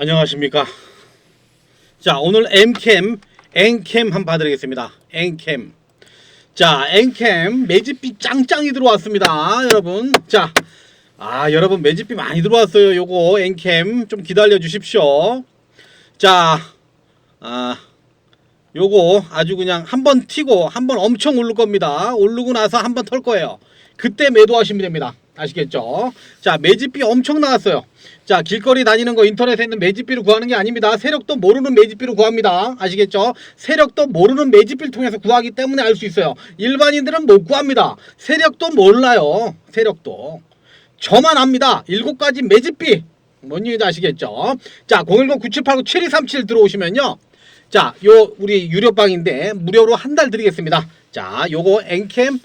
안녕하십니까. 자, 오늘 M캠, N캠 한번 봐드리겠습니다. N캠. 자, N캠 매집비 짱짱이 들어왔습니다. 여러분. 자, 아, 여러분 매집비 많이 들어왔어요. 요거 N캠 좀 기다려 주십시오. 자, 아, 요거 아주 그냥 한 번 튀고 한 번 엄청 오를 겁니다. 오르고 나서 한 번 털 거예요. 그때 매도하시면 됩니다. 아시겠죠? 자, 매집비 엄청 나왔어요. 자, 길거리 다니는 거 인터넷에 있는 매집비로 구하는 게 아닙니다. 세력도 모르는 매집비로 구합니다. 아시겠죠? 세력도 모르는 매집비를 통해서 구하기 때문에 알 수 있어요. 일반인들은 못 구합니다. 세력도 몰라요. 세력도. 저만 압니다. 일곱 가지 매집비. 뭔 얘기인지 아시겠죠? 자, 010-9789-7237 들어오시면요. 자, 요 우리 유료방인데 무료로 한 달 드리겠습니다. 자, 요거 엔캠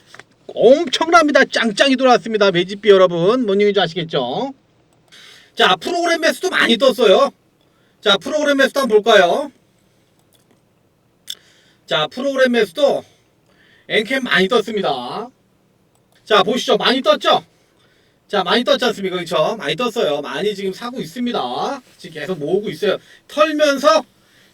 엄청납니다. 짱짱이 돌아왔습니다. 매집비 여러분. 뭔 얘기인지 아시겠죠? 자, 프로그램 매수도 많이 떴어요. 자, 프로그램 매수도 한번 볼까요? 자, 프로그램 매수도 엔캠 많이 떴습니다. 자, 보시죠. 많이 떴죠? 자, 많이 떴지 않습니까? 그렇죠? 많이 떴어요. 많이 지금 사고 있습니다. 지금 계속 모으고 있어요. 털면서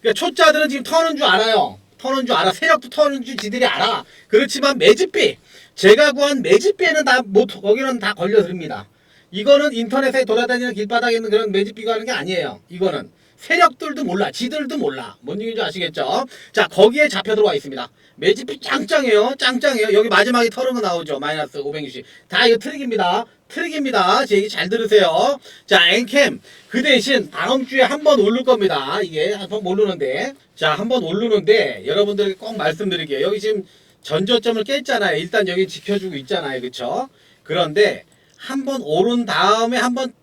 그러니까 초짜들은 지금 터는 줄 알아요. 터는 줄 알아. 세력도 터는 줄 지들이 알아. 그렇지만 매집비 제가 구한 매집비에는 다 못 거기는 다 걸려듭니다. 이거는 인터넷에 돌아다니는 길바닥에 있는 그런 매집비가 하는 게 아니에요. 이거는 세력들도 몰라, 지들도 몰라. 뭔 얘기인지 아시겠죠? 자, 거기에 잡혀 들어와 있습니다. 매집비 짱짱해요, 짱짱해요. 여기 마지막에 거 나오죠, 마이너스 560. 다 이거 트릭입니다. 트릭입니다. 제 얘기 잘 들으세요. 자, 엔캠. 그 대신 다음 주에 한 번 오를 겁니다. 이게 한 번 오르는데. 자, 한 번 오르는데 여러분들에게 꼭 말씀드릴게요. 여기 지금 전저점을 깼잖아요. 일단 여기 지켜주고 있잖아요. 그쵸? 그런데 한번 오른 다음에 한번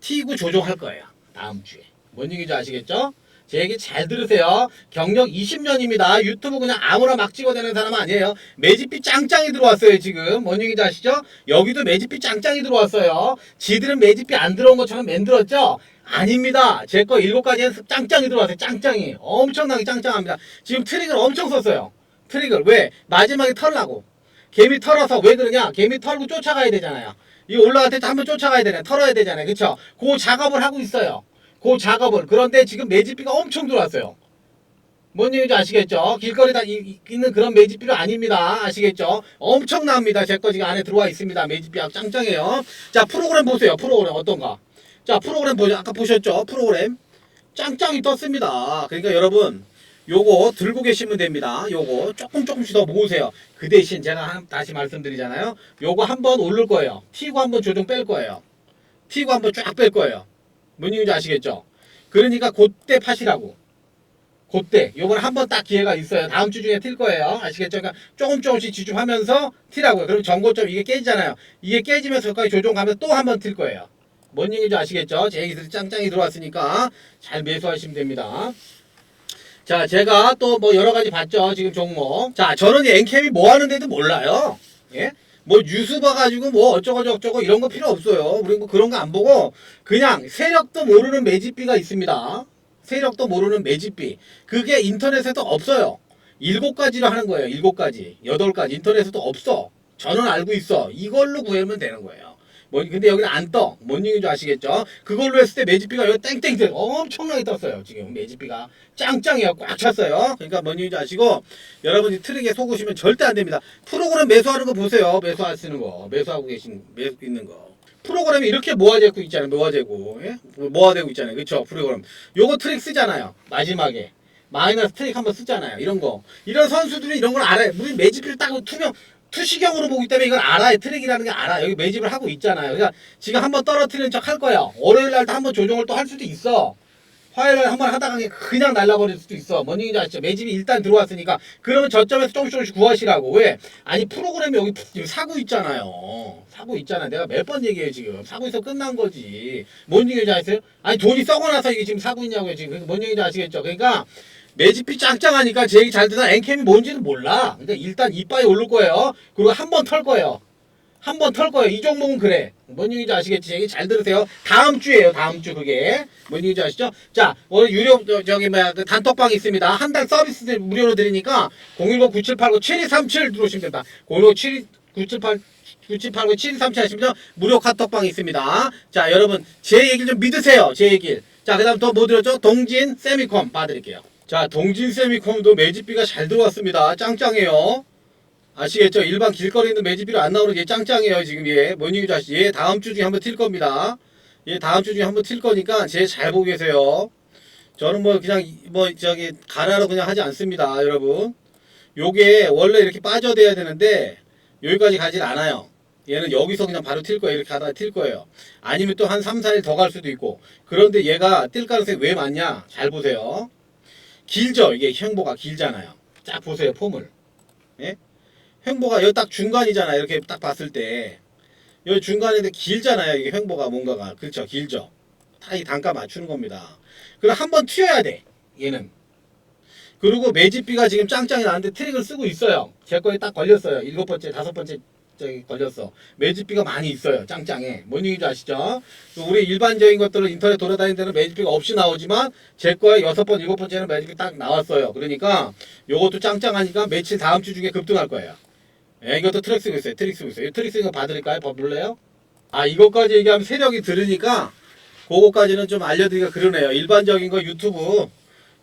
튀고 조정할 거예요. 다음 주에. 뭔 얘기인지 아시겠죠? 제 얘기 잘 들으세요. 경력 20년입니다. 유튜브 그냥 아무나 막 찍어대는 사람 아니에요. 매집비 짱짱이 들어왔어요, 지금. 뭔 얘기인지 아시죠? 여기도 매집비 짱짱이 들어왔어요. 지들은 매집비 안 들어온 것처럼 만들었죠? 아닙니다. 제거 일곱 가지는 짱짱이 들어왔어요. 짱짱이. 엄청나게 짱짱합니다. 지금 트릭을 엄청 썼어요. 트릭을. 왜? 마지막에 털라고. 개미 털어서 왜 그러냐? 개미 털고 쫓아가야 되잖아요. 이 올라갈 때 한번 쫓아가야 되잖아요. 털어야 되잖아요. 그쵸? 그 작업을 하고 있어요. 그 작업을. 그런데 지금 매집비가 엄청 들어왔어요. 뭔 얘기인지 아시겠죠? 길거리 다 이- 있는 그런 매집비가 아닙니다. 아시겠죠? 엄청납니다. 제 거 지금 안에 들어와 있습니다. 매집비가 짱짱해요. 자, 프로그램 보세요. 프로그램 어떤가? 자, 프로그램 보죠. 아까 보셨죠? 프로그램. 짱짱이 떴습니다. 그러니까 여러분, 요거 들고 계시면 됩니다. 요거 조금 조금씩 더 모으세요. 그 대신 제가 한- 다시 말씀드리잖아요. 요거 한번 오를 거예요. 튀고 한번 조정 뺄 거예요. 튀고 한번 쫙 뺄 거예요. 뭔 얘기인지 아시겠죠? 그러니까 그때 파시라고. 그때 요걸 한번 딱 기회가 있어요. 다음 주 중에 튈 거예요. 아시겠죠? 그러니까 조금 조금씩 집중하면서 튀라고요. 그럼 전고점 이게 깨지잖아요. 이게 깨지면서 여기까지 조정 가면 또 한번 튈 거예요. 뭔 얘기인지 아시겠죠? 제 얘기들이 짱짱이 들어왔으니까 잘 매수하시면 됩니다. 자, 제가 또 뭐 여러 가지 봤죠. 지금 종목. 자, 저는 이 엔캠이 뭐 하는데도 몰라요. 예? 뭐 뉴스 봐가지고 뭐 어쩌고 저쩌고 이런 거 필요 없어요. 우리 뭐 그런 거 안 보고 그냥 세력도 모르는 매집비가 있습니다. 세력도 모르는 매집비. 그게 인터넷에도 없어요. 일곱 가지로 하는 거예요. 일곱 가지, 여덟 가지 인터넷에도 없어. 저는 알고 있어. 이걸로 구하면 되는 거예요. 뭐 근데 여기는 안 떠. 뭔 얘기인지 아시겠죠? 그걸로 했을 때 매집비가 여기 땡땡땡 엄청나게 떴어요. 지금 매집비가 짱짱해요. 꽉 찼어요. 그러니까 뭔 얘기인지 아시고 여러분이 트릭에 속으시면 절대 안 됩니다. 프로그램 매수하는 거 보세요. 매수하시는 거, 매수하고 계신 매수 있는 거. 프로그램이 이렇게 모아지고 있잖아요. 모아지고 예? 모아되고 있잖아요. 그렇죠? 프로그램. 요거 트릭 쓰잖아요. 마지막에. 마이너스 트릭 한번 쓰잖아요. 이런 거. 이런 선수들이 이런 걸 알아요. 우리 매집비를 딱 투명 투시경으로 보기 때문에 이걸 알아요. 트랙이라는 게 알아. 여기 매집을 하고 있잖아요. 그러니까 지금 한번 떨어뜨리는 척 할 거야. 월요일 날도 한번 조정을 또 할 수도 있어. 화요일 날 한번 하다가 그냥 날라버릴 수도 있어. 뭔 얘기인지 아시죠? 매집이 일단 들어왔으니까 그러면 저점에서 조금씩 조금씩 구하시라고. 왜? 아니 프로그램이 여기 사고 있잖아요. 사고 있잖아. 내가 몇 번 얘기해요 지금. 사고 있어 끝난 거지. 뭔 얘기인지 아세요? 아니 돈이 썩어나서 이게 지금 사고 있냐고요 지금. 뭔 얘기인지 아시겠죠? 그러니까 매집비 짱짱하니까 제 얘기 잘 듣는 엔캠이 뭔지는 몰라. 근데 일단 이빠이 오를 거예요. 그리고 한 번 털 거예요. 한 번 털 거예요. 이 종목은 그래. 뭔 얘기인지 아시겠지? 제 얘기 잘 들으세요. 다음 주에요. 다음 주 그게. 뭔 얘기인지 아시죠? 자, 오늘 유료 저- 저기 뭐야 그 단톡방 있습니다. 한 달 서비스 무료로 드리니까 010-9789-7237 들어오시면 됩니다. 010-9789 9789 7237 하시면 무료 카톡방 있습니다. 자, 여러분 제 얘기를 좀 믿으세요. 제 얘기를. 자, 그 다음 또뭐 들었죠? 동진 세미콤 봐드릴게요. 자, 동진 세미콤도 매집비가 잘 들어왔습니다. 짱짱해요. 아시겠죠? 일반 길거리에 있는 매집비로 안 나오는 게 짱짱해요. 지금 얘. 뭔 얘기인지 아시죠? 얘 다음 주 중에 한번 튈 겁니다. 얘 다음 주 중에 한번 튈 거니까 제 잘 보고 계세요. 저는 뭐 그냥 이- 뭐 저기 가나로 그냥 하지 않습니다. 여러분. 요게 원래 이렇게 빠져돼야 되는데 여기까지 가질 않아요. 얘는 여기서 그냥 바로 튈 거예요. 이렇게 하다가 튈 거예요. 아니면 또 한 3, 4일 더 갈 수도 있고. 그런데 얘가 뛸 가능성이 왜 많냐? 잘 보세요. 길죠? 이게 횡보가 길잖아요. 쫙 보세요. 폼을. 예? 횡보가 여기 딱 중간이잖아요. 이렇게 딱 봤을 때. 여기 중간인데 길잖아요. 이게 횡보가 뭔가가. 그렇죠. 길죠. 다 이 단가 맞추는 겁니다. 그럼 한 번 튀어야 돼. 얘는. 그리고 매집비가 지금 짱짱이 나는데 트릭을 쓰고 있어요. 제 거에 딱 걸렸어요. 일곱 번째, 다섯 번째 저기 걸렸어. 매집비가 많이 있어요. 짱짱해. 뭔 얘기인지 아시죠? 우리 일반적인 것들은 인터넷 돌아다니는 데는 매집비가 없이 나오지만 제 거에 여섯 번, 일곱 번째는 매집비 딱 나왔어요. 그러니까 요것도 짱짱하니까 며칠 다음 주 중에 급등할 거예요. 예, 이것도 트릭 쓰고 있어요. 트릭 쓰고 있어요. 이 트릭 쓰는 거 봐드릴까요? 봐볼래요? 아, 이것까지 얘기하면 세력이 들으니까 그거까지는 좀 알려드리기가 그러네요. 일반적인 거 유튜브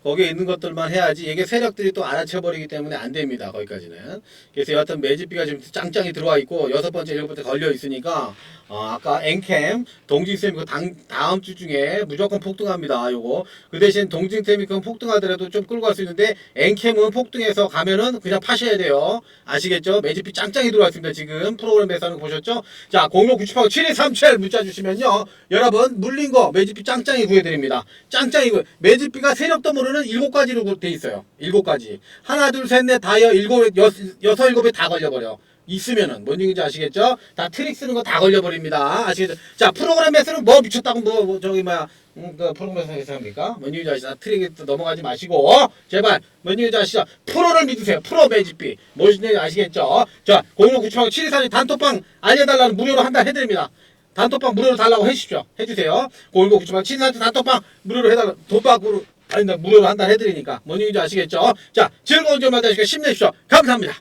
거기에 있는 것들만 해야지 이게 세력들이 또 알아채버리기 때문에 안 됩니다. 거기까지는. 그래서 여하튼 매집비가 지금 짱짱이 들어와 있고 여섯 번째, 일곱 번째 걸려 있으니까 어, 아까 엔캠 동진쌤 그 당, 다음 주 중에 무조건 폭등합니다. 요거 그 대신 동진쌤이 그 폭등하더라도 좀 끌고 갈 수 있는데 엔캠은 폭등해서 가면은 그냥 파셔야 돼요. 아시겠죠? 매집비 짱짱이 들어와 있습니다. 지금 프로그램에서 하는 거 보셨죠? 자 0698 7237 문자 주시면요. 여러분 물린 거 매집비 짱짱이 구해드립니다. 짱짱이 구 매집비가 세력도 모르는 일곱 가지로 돼 있어요. 일곱 가지. 하나 둘 셋 넷 다여 일곱 여, 여섯 일곱에 다 걸려버려. 있으면은 뭔 얘기인지 아시겠죠? 다 트릭 쓰는 거 다 걸려버립니다. 아시겠죠? 자 프로그램에서는 뭐 미쳤다고 뭐, 뭐 저기 뭐야 음, 그 프로그램에서 합니까? 뭔 얘기인지 아시죠? 트릭에 또 넘어가지 마시고 제발 뭔 얘기인지 아시죠? 프로를 믿으세요. 프로 매집비 무엇인지 아시겠죠? 자0697 724 단톡방 알려달라는 무료로 한 달 해드립니다. 단톡방 무료로 달라고 해주십시오. 해주세요. 0997 724 단톡방 무료로 해달라 돈 받고 아니 나 무료로 한 달 해드리니까 뭔 얘기인지 아시겠죠? 자 즐거운 점만 되시고 힘내십시오. 감사합니다.